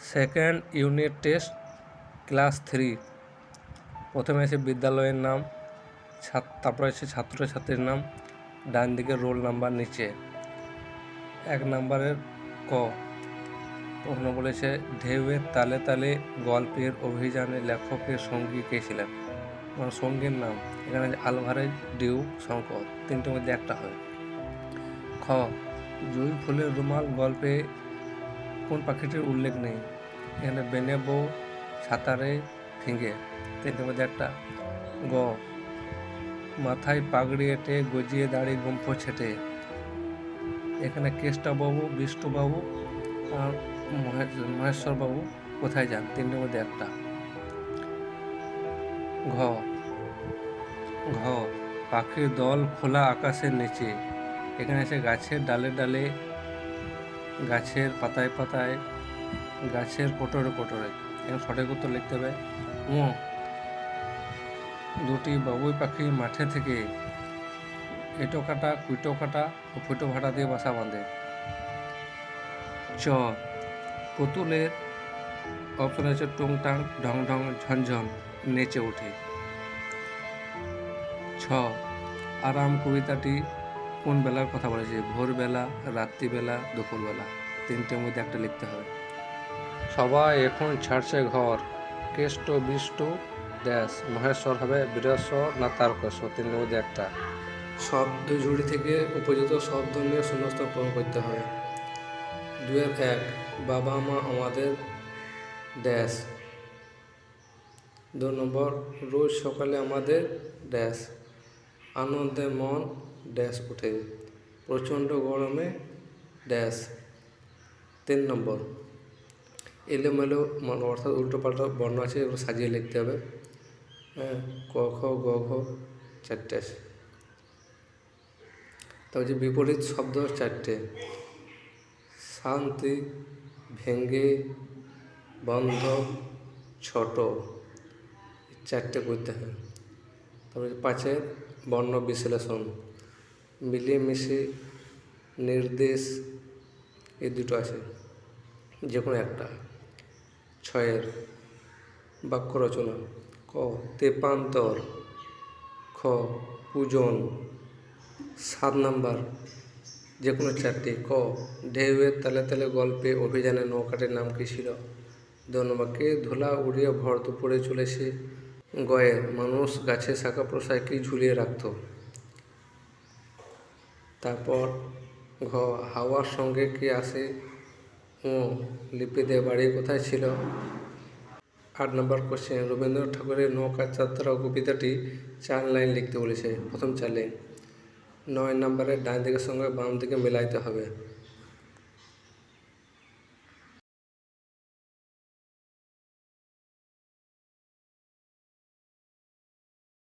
Second unit test, class three. প্রথমে আছে বিদ্যালয়ের নাম তারপরে আছে ছাত্রছাত্রীর নাম, ডান দিকে রোল নাম্বার নিচে। এক নম্বরের ক। প্রশ্ন বলেছে ঢেউয়ের তালে তালে গল্পের অভিযানে লেখকের সঙ্গী কে ছিলেন? মানে সঙ্গীর নাম। এখানে আলভারেজ, ডিউ, শঙ্কর, তিনটের মধ্যে একটা হয়। খ। জুঁই ফুলের রুমাল গল্পে কোন পাখিটির উল্লেখ নেই। এখানে বেনে, বউ, সাঁতারে, ফিঙে। তিনটের মধ্যে একটা, গ, মাথায় পাগড়ি এঁটে গজিয়ে দাড়ি গুম্ফ ছেটে। এখানে কেষ্টবাবু বিষ্ণুবাবু আর মহেশ- মহেশ্বরবাবু কোথায় যান? তিনটের মধ্যে একটা, ঘ ঘ, পাখির দল খোলা আকাশের নিচে। এখানে এসে গাছের ডালে ডালে গাছের পাতায় পাতায়, গাছের কোটরে কোটরে। এখানে সঠিক উত্তর লিখতে হবে ও দুটি বাবুই পাখি মাঠে থেকে এটো কাটা, কুইটো কাটা ও ফুটো ভাটা দিয়ে বাসা বাঁধে। চ। পুতুলের অপশন আছে টুংটাং ঢং ঢং ঝনঝন নেচে ওঠে। ছ। আরাম কবিতাটি কোন বেলার কথা বলেছে ভোরবেলা রাত্রিবেলা দুপুরবেলা। তিনটের মধ্যে একটা লিখতে হবে। সবাই এখন ছাড়ছে ঘর। কেষ্ট বিষ্ট ড্যাশ মহেশ্বর হবে বীরেশ্বর না তারকেশ্বর তিনটের মধ্যে একটা। শব্দ ঝুড়ি থেকে উপযুক্ত শব্দ নিয়ে শূন্যস্থান পূরণ করতে হবে। দুয়ের এক বাবা মা আমাদের ড্যাশ দু নম্বর রোজ সকালে আমাদের ড্যাশ আনন্দে মন ড্যাশ উঠে প্রচণ্ড গরমে ড্যাশ তিন নম্বর। এলোমেলো মানে অর্থাৎ উল্টো পাল্টা বর্ণ আছে, এগুলো সাজিয়ে লিখতে হবে। হ্যাঁ ক, খ, গ, ঘ, চারটে আছে। তারপর যে বিপরীত শব্দ চারটে। শান্তি, ভেঙ্গে, বন্ধ, ছোট। চারটে করতে হয়। তারপরে পাঁচের বর্ণ বিশ্লেষণ। মিলেমিশে, নির্দেশ এই দুটো আছে। যে কোনো একটা। ছয়ের বাক্য রচনা। ক, তেপান্তর। খ, পূজন। সাত নাম্বার। যে কোনো চারটি। ক ঢেউয়ের তালে তালে গল্পে অভিযানে নৌকাটির নাম কী ছিল? দু নম্বর, কে ধুলা উড়িয়ে ভর দুপুরে চলেছে? গয়ে মানুষ গাছে শাখা প্রশায় কি ঝুলিয়ে রাখতো? তারপর ঘ, হাওয়ার সঙ্গে কি আসে ও লিপিদে বাড়ি কোথায় ছিল? আট নম্বর কোশ্চেন রবীন্দ্রনাথ ঠাকুরের নৌকা যাত্রা কবিতাটি চার লাইন লিখতে বলেছে। প্রথম চার লাইন। নয় নম্বরের ডান দিকের সঙ্গে বাম দিকে মেলাইতে হবে।